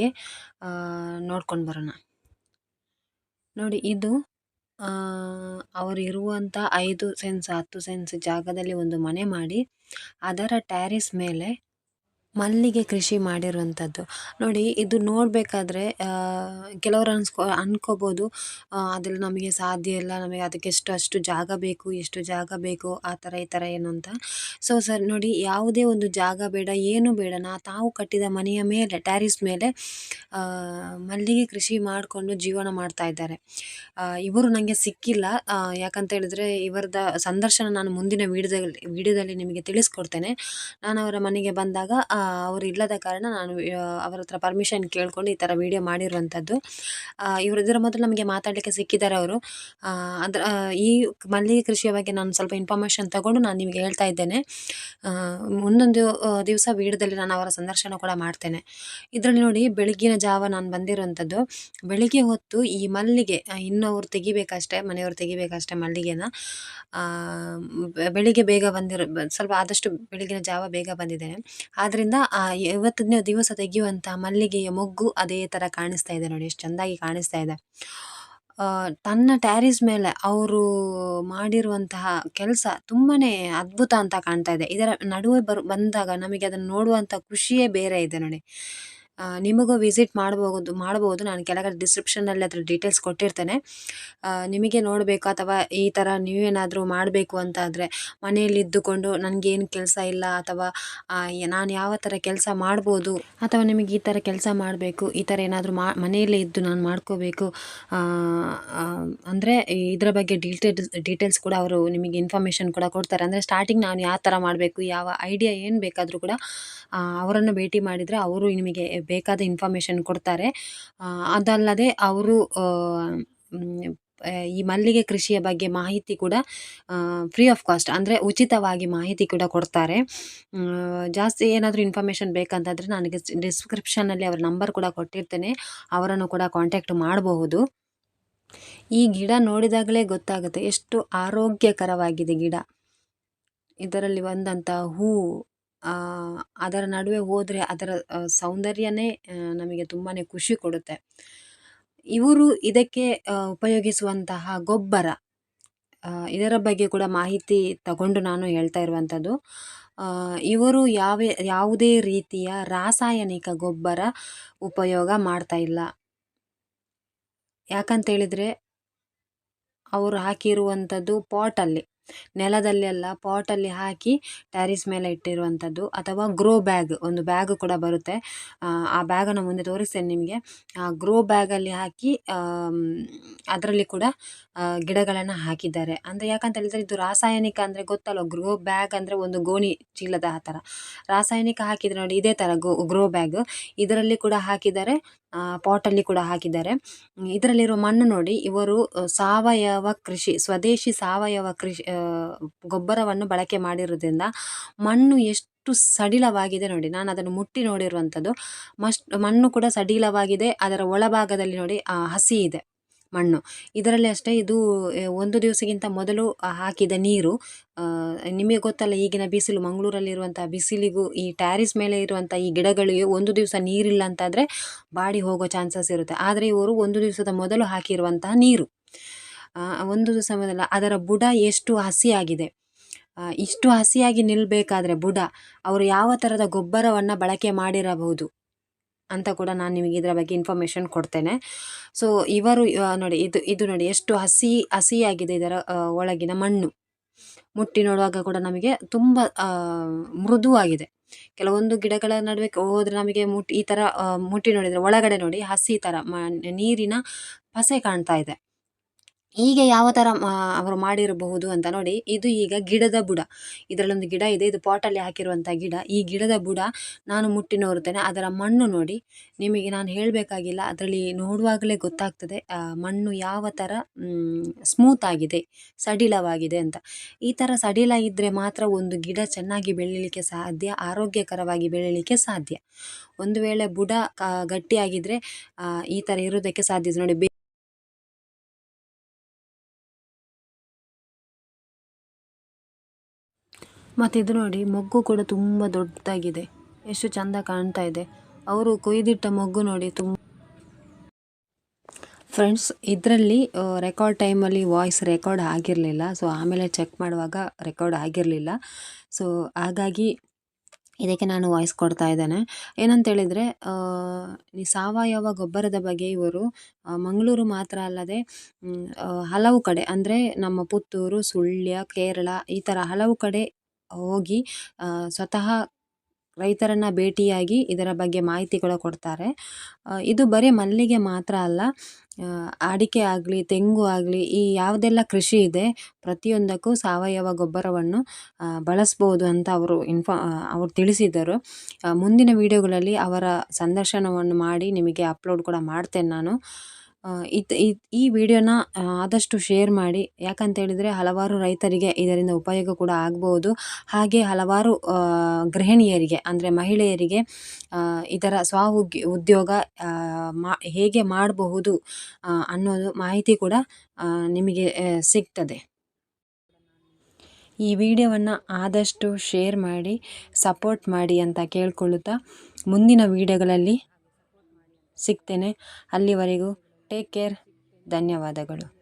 ಅದಕ್ಕೆ ನೋಡ್ಕೊಂಡು ಬರೋಣ. ನೋಡಿ ಇದು ಅವರಿರುವಂಥ ಐದು ಸೆನ್ಸ್, ಹತ್ತು ಸೆನ್ಸ್ ಜಾಗದಲ್ಲಿ ಒಂದು ಮನೆ ಮಾಡಿ, ಅದರ ಟ್ಯಾರಿಸ್ ಮೇಲೆ ಮಲ್ಲಿಗೆ ಕೃಷಿ ಮಾಡಿರುವಂಥದ್ದು. ನೋಡಿ, ಇದು ನೋಡಬೇಕಾದ್ರೆ ಕೆಲವರು ಅನ್ಸ್ಕೊ, ಅನ್ಕೋಬೋದು ಅದ್ರಲ್ಲಿ ನಮಗೆ ಸಾಧ್ಯ ಇಲ್ಲ, ನಮಗೆ ಅದಕ್ಕೆ ಎಷ್ಟು, ಅಷ್ಟು ಜಾಗ ಬೇಕು, ಎಷ್ಟು ಜಾಗ ಬೇಕು, ಆ ಥರ, ಈ ಥರ ಏನು ಅಂತ. ಸೊ ಸರ್, ನೋಡಿ, ಯಾವುದೇ ಒಂದು ಜಾಗ ಬೇಡ, ಏನು ಬೇಡ, ನಾ ತಾವು ಕಟ್ಟಿದ ಮನೆಯ ಮೇಲೆ ಟ್ಯಾರಿಸ್ ಮೇಲೆ ಮಲ್ಲಿಗೆ ಕೃಷಿ ಮಾಡಿಕೊಂಡು ಜೀವನ ಮಾಡ್ತಾ ಇದ್ದಾರೆ. ಇವರು ನನಗೆ ಸಿಕ್ಕಿಲ್ಲ ಯಾಕಂತ ಹೇಳಿದ್ರೆ, ಇವರದ ಸಂದರ್ಶನ ನಾನು ಮುಂದಿನ ವಿಡಿಯೋದಲ್ಲಿ ವಿಡಿಯೋದಲ್ಲಿ ನಿಮಗೆ ತಿಳಿಸ್ಕೊಡ್ತೇನೆ. ನಾನು ಅವರ ಮನೆಗೆ ಬಂದಾಗ ಅವರು ಇಲ್ಲದ ಕಾರಣ ನಾನು ಅವರ ಹತ್ರ ಪರ್ಮಿಷನ್ ಕೇಳ್ಕೊಂಡು ಈ ಥರ ವೀಡಿಯೋ ಮಾಡಿರುವಂಥದ್ದು ಇವರು ಇದರ ಮೊದಲು ನಮಗೆ ಮಾತಾಡಲಿಕ್ಕೆ ಸಿಕ್ಕಿದ್ದಾರೆ ಅವರು. ಅದರ ಈ ಮಲ್ಲಿಗೆ ಕೃಷಿಯ ಬಗ್ಗೆ ನಾನು ಸ್ವಲ್ಪ ಇನ್ಫಾರ್ಮೇಷನ್ ತಗೊಂಡು ನಾನು ನಿಮಗೆ ಹೇಳ್ತಾ ಇದ್ದೇನೆ. ಮುಂದೊಂದು ದಿವಸ ವೀಡಿಯೋದಲ್ಲಿ ನಾನು ಅವರ ಸಂದರ್ಶನ ಕೂಡ ಮಾಡ್ತೇನೆ. ಇದರಲ್ಲಿ ನೋಡಿ ಬೆಳಗ್ಗಿನ ಜಾವ ನಾನು ಬಂದಿರುವಂಥದ್ದು ಬೆಳಿಗ್ಗೆ ಹೊತ್ತು ಈ ಮಲ್ಲಿಗೆ ಇನ್ನು ಅವ್ರು ತೆಗಿಬೇಕಷ್ಟೇ, ಮನೆಯವರು ತೆಗಿಬೇಕಷ್ಟೇ ಮಲ್ಲಿಗೆನ. ಬೆಳಿಗ್ಗೆ ಬೇಗ ಬಂದಿರೋ, ಸ್ವಲ್ಪ ಆದಷ್ಟು ಬೆಳಗಿನ ಜಾವ ಬೇಗ ಬಂದಿದ್ದೇನೆ. ಆದ್ದರಿಂದ ಆ ಇವತ್ತಿನ ದಿವಸ ತೆಗೆಯುವಂಥ ಮಲ್ಲಿಗೆಯ ಮೊಗ್ಗು ಅದೇ ಥರ ಕಾಣಿಸ್ತಾ ಇದೆ ನೋಡಿ, ಎಷ್ಟು ಚೆಂದಾಗಿ ಕಾಣಿಸ್ತಾ ಇದೆ. ತನ್ನ ಟ್ಯಾರಿಸ್ ಮೇಲೆ ಅವರು ಮಾಡಿರುವಂತಹ ಕೆಲಸ ತುಂಬಾ ಅದ್ಭುತ ಅಂತ ಕಾಣ್ತಾ ಇದೆ. ಇದರ ನಡುವೆ ಬರು, ಬಂದಾಗ ನಮಗೆ ಅದನ್ನು ನೋಡುವಂಥ ಖುಷಿಯೇ ಬೇರೆ ಇದೆ ನೋಡಿ. ನಿಮಗೂ ವಿಸಿಟ್ ಮಾಡಬಹುದು ಮಾಡಬಹುದು ನಾನು ಕೆಳಗಡೆ ಡಿಸ್ಕ್ರಿಪ್ಷನಲ್ಲಿ ಅದರ ಡೀಟೇಲ್ಸ್ ಕೊಟ್ಟಿರ್ತೇನೆ. ನಿಮಗೆ ನೋಡಬೇಕು ಅಥವಾ ಈ ಥರ ನೀವೇನಾದರೂ ಮಾಡಬೇಕು ಅಂತ ಆದರೆ ಮನೆಯಲ್ಲಿ ಇದ್ದುಕೊಂಡು ನನಗೇನು ಕೆಲಸ ಇಲ್ಲ ಅಥವಾ ನಾನು ಯಾವ ಥರ ಕೆಲಸ ಮಾಡ್ಬೋದು ಅಥವಾ ನಿಮಗೆ ಈ ಥರ ಕೆಲಸ ಮಾಡಬೇಕು, ಈ ಥರ ಏನಾದರೂ ಮನೆಯಲ್ಲೇ ಇದ್ದು ನಾನು ಮಾಡ್ಕೋಬೇಕು ಅಂದರೆ ಇದರ ಬಗ್ಗೆ ಡೀಟೇಲ್ಸ್ ಡೀಟೇಲ್ಸ್ ಕೂಡ ಅವರು ನಿಮಗೆ ಇನ್ಫಾರ್ಮೇಷನ್ ಕೂಡ ಕೊಡ್ತಾರೆ. ಅಂದರೆ ಸ್ಟಾರ್ಟಿಂಗ್ ನಾನು ಯಾವ ಥರ ಮಾಡಬೇಕು, ಯಾವ ಐಡಿಯಾ ಏನು ಬೇಕಾದರೂ ಕೂಡ ಅವರನ್ನು ಭೇಟಿ ಮಾಡಿದರೆ ಅವರು ನಿಮಗೆ ಬೇಕಾದ ಇನ್ಫಾರ್ಮೇಷನ್ ಕೊಡ್ತಾರೆ. ಅದಲ್ಲದೆ ಅವರು ಈ ಮಲ್ಲಿಗೆ ಕೃಷಿಯ ಬಗ್ಗೆ ಮಾಹಿತಿ ಕೂಡ ಫ್ರೀ ಆಫ್ ಕಾಸ್ಟ್ ಅಂದರೆ ಉಚಿತವಾಗಿ ಮಾಹಿತಿ ಕೂಡ ಕೊಡ್ತಾರೆ. ಜಾಸ್ತಿ ಏನಾದರೂ ಇನ್ಫಾರ್ಮೇಷನ್ ಬೇಕಂತಂದರೆ ನನಗೆ ಡಿಸ್ಕ್ರಿಪ್ಷನಲ್ಲಿ ಅವರ ನಂಬರ್ ಕೂಡ ಕೊಟ್ಟಿರ್ತೇನೆ. ಅವರನ್ನು ಕೂಡ ಕಾಂಟ್ಯಾಕ್ಟ್ ಮಾಡಬಹುದು. ಈ ಗಿಡ ನೋಡಿದಾಗಲೇ ಗೊತ್ತಾಗುತ್ತೆ ಎಷ್ಟು ಆರೋಗ್ಯಕರವಾಗಿದೆ ಗಿಡ. ಇದರಲ್ಲಿ ಬಂದಂಥ ಹೂ ಅದರ ನಡುವೆ ಹೋದರೆ ಅದರ ಸೌಂದರ್ಯನೇ ನಮಗೆ ತುಂಬಾ ಖುಷಿ ಕೊಡುತ್ತೆ. ಇವರು ಇದಕ್ಕೆ ಉಪಯೋಗಿಸುವಂತಹ ಗೊಬ್ಬರ ಇದರ ಬಗ್ಗೆ ಕೂಡ ಮಾಹಿತಿ ತಗೊಂಡು ನಾನು ಹೇಳ್ತಾ ಇರುವಂಥದ್ದು. ಇವರು ಯಾವ, ಯಾವುದೇ ರೀತಿಯ ರಾಸಾಯನಿಕ ಗೊಬ್ಬರ ಉಪಯೋಗ ಮಾಡ್ತಾ ಇಲ್ಲ. ಯಾಕಂತೇಳಿದರೆ ಅವರು ಹಾಕಿರುವಂಥದ್ದು ಪಾಟಲ್ಲಿ. ನೆಲದಲ್ಲೆಲ್ಲ ಪಾಟಲ್ಲಿ ಹಾಕಿ ಟ್ಯಾರಿಸ್ ಮೇಲೆ ಇಟ್ಟಿರುವಂಥದ್ದು ಅಥವಾ ಗ್ರೋ ಬ್ಯಾಗ್ ಒಂದು ಬ್ಯಾಗ್ ಕೂಡ ಬರುತ್ತೆ. ಆ ಬ್ಯಾಗನ್ನು ಮುಂದೆ ತೋರಿಸ್ತೇನೆ ನಿಮಗೆ. ಆ ಗ್ರೋ ಬ್ಯಾಗಲ್ಲಿ ಹಾಕಿ ಅದರಲ್ಲಿ ಕೂಡ ಗಿಡಗಳನ್ನು ಹಾಕಿದ್ದಾರೆ. ಅಂದರೆ ಯಾಕಂತ ಹೇಳಿದರೆ ಇದು ರಾಸಾಯನಿಕ ಅಂದರೆ ಗೊತ್ತಲ್ಲ ಗ್ರೋ ಬ್ಯಾಗ್ ಅಂದರೆ ಒಂದು ಗೋಣಿ ಚೀಲದ ಆ ಥರ. ರಾಸಾಯನಿಕ ಹಾಕಿದರೆ ನೋಡಿ ಇದೇ ಥರ ಗ್ರೋ ಬ್ಯಾಗ್ ಇದರಲ್ಲಿ ಕೂಡ ಹಾಕಿದ್ದಾರೆ. ಪಾಟಲ್ಲಿ ಕೂಡ ಹಾಕಿದ್ದಾರೆ. ಇದರಲ್ಲಿರುವ ಮಣ್ಣು ನೋಡಿ, ಇವರು ಸಾವಯವ ಕೃಷಿ, ಸ್ವದೇಶಿ ಸಾವಯವ ಕೃಷಿ ಗೊಬ್ಬರವನ್ನು ಬಳಕೆ ಮಾಡಿರೋದ್ರಿಂದ ಮಣ್ಣು ಎಷ್ಟು ಸಡಿಲವಾಗಿದೆ ನೋಡಿ, ನಾನು ಅದನ್ನು ಮುಟ್ಟಿ ನೋಡಿರುವಂಥದ್ದು. ಮಣ್ಣು ಕೂಡ ಸಡಿಲವಾಗಿದೆ, ಅದರ ಒಳಭಾಗದಲ್ಲಿ ನೋಡಿ ಹಸಿ ಇದೆ. ಮಣ್ಣು. ಇದರಲ್ಲಿ ಅಷ್ಟೇ ಇದು ಒಂದು ದಿವಸಕ್ಕಿಂತ ಮೊದಲು ಹಾಕಿದ ನೀರು ನಿಮಗೆ ಗೊತ್ತಲ್ಲ ಈಗಿನ ಬಿಸಿಲು ಮಂಗಳೂರಲ್ಲಿರುವಂಥ ಬಿಸಿಲಿಗೂ, ಈ ಟ್ಯಾರಿಸ್ ಮೇಲೆ ಇರುವಂಥ ಈ ಗಿಡಗಳಿಗೆ ಒಂದು ದಿವಸ ನೀರಿಲ್ಲ ಅಂತಾದರೆ ಬಾಡಿ ಹೋಗೋ ಚಾನ್ಸಸ್ ಇರುತ್ತೆ. ಆದರೆ ಇವರು ಒಂದು ದಿವಸದ ಮೊದಲು ಹಾಕಿರುವಂತಹ ನೀರು. ಒಂದು ದಿವಸ ಮೊದಲ, ಅದರ ಬುಡ ಎಷ್ಟು ಹಸಿಯಾಗಿದೆ. ಇಷ್ಟು ಹಸಿಯಾಗಿ ನಿಲ್ಲಬೇಕಾದ್ರೆ ಬುಡ, ಅವರು ಯಾವ ಥರದ ಗೊಬ್ಬರವನ್ನು ಬಳಕೆ ಮಾಡಿರಬಹುದು. ಅಂತ ಕೂಡ ನಾನು ನಿಮಗೆ ಇದರ ಬಗ್ಗೆ ಇನ್ಫಾರ್ಮೇಷನ್ ಕೊಡ್ತೇನೆ. ಸೊ ಇವರು ನೋಡಿ, ಇದು ಇದು ನೋಡಿ, ಎಷ್ಟು ಹಸಿ, ಹಸಿಯಾಗಿದೆ ಇದರ ಒಳಗಿನ ಮಣ್ಣು. ಮುಟ್ಟಿ ನೋಡುವಾಗ ಕೂಡ ನಮಗೆ ತುಂಬ ಮೃದುವಾಗಿದೆ. ಕೆಲವೊಂದು ಗಿಡಗಳ ನಡುವೆ ಹೋದರೆ ನಮಗೆ ಮುಟ್ಟಿ ಈ ಥರ ಮುಟ್ಟಿ ನೋಡಿದರೆ ಒಳಗಡೆ ನೋಡಿ ಹಸಿ ಥರ ಮ, ನೀರಿನ ಪಸೆ ಕಾಣ್ತಾ ಇದೆ. ಹೀಗೆ ಯಾವ ಥರ ಅವರು ಮಾಡಿರಬಹುದು ಅಂತ ನೋಡಿ, ಇದು ಈಗ ಗಿಡದ ಬುಡ. ಇದರಲ್ಲೊಂದು ಗಿಡ ಇದೆ, ಇದು ಪಾಟಲ್ಲಿ ಹಾಕಿರುವಂಥ ಗಿಡ. ಈ ಗಿಡದ ಬುಡ ನಾನು ಮುಟ್ಟಿ ನೋಡ್ತೇನೆ ಅದರ ಮಣ್ಣು ನೋಡಿ. ನಿಮಗೆ ನಾನು ಹೇಳಬೇಕಾಗಿಲ್ಲ, ಅದರಲ್ಲಿ ನೋಡುವಾಗಲೇ ಗೊತ್ತಾಗ್ತದೆ ಮಣ್ಣು ಯಾವ ಥರ ಸ್ಮೂತ್ ಆಗಿದೆ, ಸಡಿಲವಾಗಿದೆ ಅಂತ. ಈ ಥರ ಸಡಿಲ ಇದ್ದರೆ ಮಾತ್ರ ಒಂದು ಗಿಡ ಚೆನ್ನಾಗಿ ಬೆಳೀಲಿಕ್ಕೆ ಸಾಧ್ಯ, ಆರೋಗ್ಯಕರವಾಗಿ ಬೆಳೀಲಿಕ್ಕೆ ಸಾಧ್ಯ. ಒಂದು ವೇಳೆ ಬುಡ ಗಟ್ಟಿಯಾಗಿದ್ದರೆ ಈ ಥರ ಇರೋದಕ್ಕೆ ಸಾಧ್ಯ. ನೋಡಿ ಮತ್ತು ಇದು ನೋಡಿ, ಮೊಗ್ಗು ಕೂಡ ತುಂಬ ದೊಡ್ಡದಾಗಿದೆ. ಎಷ್ಟು ಚಂದ ಕಾಣ್ತಾ ಇದೆ. ಅವರು ಕೊಯ್ದಿಟ್ಟ ಮೊಗ್ಗು ನೋಡಿ ತುಂಬ ಫ್ರೆಂಡ್ಸ್ ಇದರಲ್ಲಿ ರೆಕಾರ್ಡ್ ಟೈಮಲ್ಲಿ ವಾಯ್ಸ್ ರೆಕಾರ್ಡ್ ಆಗಿರಲಿಲ್ಲ. ಸೊ ಆಮೇಲೆ ಚೆಕ್ ಮಾಡುವಾಗ ರೆಕಾರ್ಡ್ ಆಗಿರಲಿಲ್ಲ. ಸೊ ಹಾಗಾಗಿ ಇದಕ್ಕೆ ನಾನು ವಾಯ್ಸ್ ಕೊಡ್ತಾ ಇದ್ದೇನೆ. ಏನಂತ ಹೇಳಿದರೆ ಈ ಸಾವಯವ ಗೊಬ್ಬರದ ಬಗ್ಗೆ ಇವರು ಮಂಗಳೂರು ಮಾತ್ರ ಅಲ್ಲದೆ ಹಲವು ಕಡೆ, ಅಂದರೆ ನಮ್ಮ ಪುತ್ತೂರು, ಸುಳ್ಯ, ಕೇರಳ ಈ ಥರ ಹಲವು ಕಡೆ ಹೋಗಿ ಸ್ವತಃ ರೈತರನ್ನು ಭೇಟಿಯಾಗಿ ಇದರ ಬಗ್ಗೆ ಮಾಹಿತಿ ಕೂಡ ಕೊಡ್ತಾರೆ. ಇದು ಬರೀ ಮಲ್ಲಿಗೆ ಮಾತ್ರ ಅಲ್ಲ ಅಡಿಕೆ ಆಗಲಿ, ತೆಂಗು ಆಗಲಿ, ಈ ಯಾವುದೆಲ್ಲ ಕೃಷಿ ಇದೆ, ಪ್ರತಿಯೊಂದಕ್ಕೂ ಸಾವಯವ ಗೊಬ್ಬರವನ್ನು ಬಳಸ್ಬೋದು ಅಂತ ಅವರು ಇನ್ಫಾ ಅವರು ತಿಳಿಸಿದರು ಮುಂದಿನ ವಿಡಿಯೋಗಳಲ್ಲಿ ಅವರ ಸಂದರ್ಶನವನ್ನು ಮಾಡಿ ನಿಮಗೆ ಅಪ್ಲೋಡ್ ಕೂಡ ಮಾಡ್ತೇನೆ ನಾನು. ಇದ್- ಈ ವಿಡಿಯೋನ ಆದಷ್ಟು ಶೇರ್ ಮಾಡಿ. ಯಾಕಂತೇಳಿದರೆ ಹಲವಾರು ರೈತರಿಗೆ ಇದರಿಂದ ಉಪಯೋಗ ಕೂಡ ಆಗ್ಬೋದು. ಹಾಗೆ ಹಲವಾರು ಗೃಹಿಣಿಯರಿಗೆ, ಅಂದರೆ ಮಹಿಳೆಯರಿಗೆ ಇದರ ಸ್ವ ಉದ್ಯೋಗ ಮಾ, ಹೇಗೆ ಮಾಡಬಹುದು ಅನ್ನೋದು ಮಾಹಿತಿ ಕೂಡ ನಿಮಗೆ ಸಿಗ್ತದೆ. ಈ ವಿಡಿಯೋವನ್ನು ಆದಷ್ಟು ಶೇರ್ ಮಾಡಿ, ಸಪೋರ್ಟ್ ಮಾಡಿ ಅಂತ ಕೇಳ್ಕೊಳ್ಳುತ್ತಾ ಮುಂದಿನ ವಿಡಿಯೋಗಳಲ್ಲಿ ಸಿಗ್ತೇನೆ. ಅಲ್ಲಿವರೆಗೂ ಟೇಕ್ ಕೇರ್ ಧನ್ಯವಾದಗಳು.